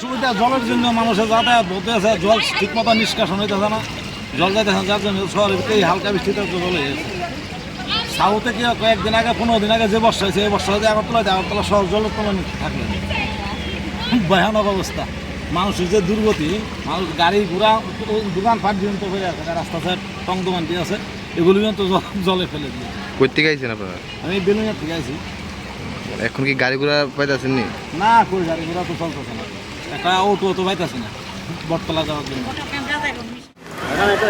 এটা জলের জন্য মানুষের যাতায়াত বলতে আছে জল ঠিক মতো নিষ্কাশন হইতেছে না। জল যাইতেছে যার জন্য শহরের এই হালকা বৃষ্টিতে জল হয়ে গেছে। সাউথে কি কয়েকদিন আগে পনেরো দিন আগে যে বর্ষা হয়েছে এই বর্ষা হয়েছে আগরতলা আগরতলা শহর জলের তলা থাকলে খুব ভয়ানক অবস্থা। মানুষের যে দুর্গতি মানুষ গাড়ি ঘোড়া দোকান ফাট পর্যন্ত হয়ে আছে রাস্তা সাইড টং দোকান দিয়ে আছে এগুলি পর্যন্ত জল- ফেলে দিয়ে কই থেকে আইছেন আপনারা? আমি বেলুনিয়া থেকে আছি এখন কি গাড়ি ঘোড়া পাইতেছেন নি? না কই গাড়ি ঘোড়া তো চলতেছে না। একটা অটো তো পাইতেছে না। বটতলা যাওয়ার জন্য। এখানে একটা।